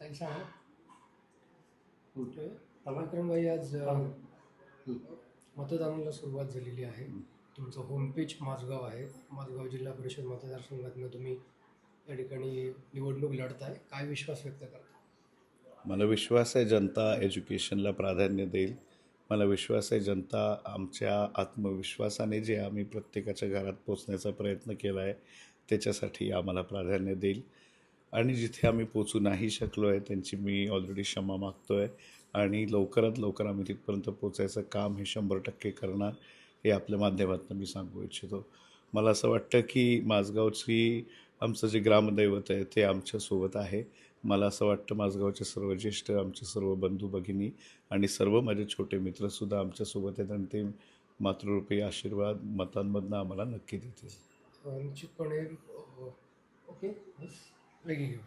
साई सांगा रमाकांतबाई आज मतदानाला सुरुवात झालेली आहे. तुमचं होम पेज माझगाव आहे. माझगाव जिल्हा परिषद मतदारसंघातनं तुम्ही या ठिकाणी निवडणूक लढताय. काय विश्वास व्यक्त करता? मला विश्वास आहे जनता एज्युकेशनला प्राधान्य देईल. मला विश्वास आहे जनता आमच्या आत्मविश्वासाने जे आम्ही प्रत्येकाच्या घरात पोचण्याचा प्रयत्न केला आहे त्याच्यासाठी आम्हाला प्राधान्य देईल. आणि जिथे आम्ही पोचू नाही शकलो आहे त्यांची मी ऑलरेडी क्षमा मागतो आहे आणि लवकरात लवकर आम्ही तिथपर्यंत पोचायचं काम हे शंभर टक्के करणार हे आपल्या माध्यमातून मी सांगू इच्छितो. मला असं वाटतं की माझगावची आमचं जे ग्रामदैवत आहे ते आमच्यासोबत आहे. मला असं वाटतं माझगावचे सर्व ज्येष्ठ आमचे सर्व बंधू भगिनी आणि सर्व माझे छोटे मित्रसुद्धा आमच्यासोबत आहेत आणि ते मातृरूपी आशीर्वाद मतांमधनं आम्हाला नक्की देतील. निश्चितपणे हो, हो. ओके वेगळी घेऊ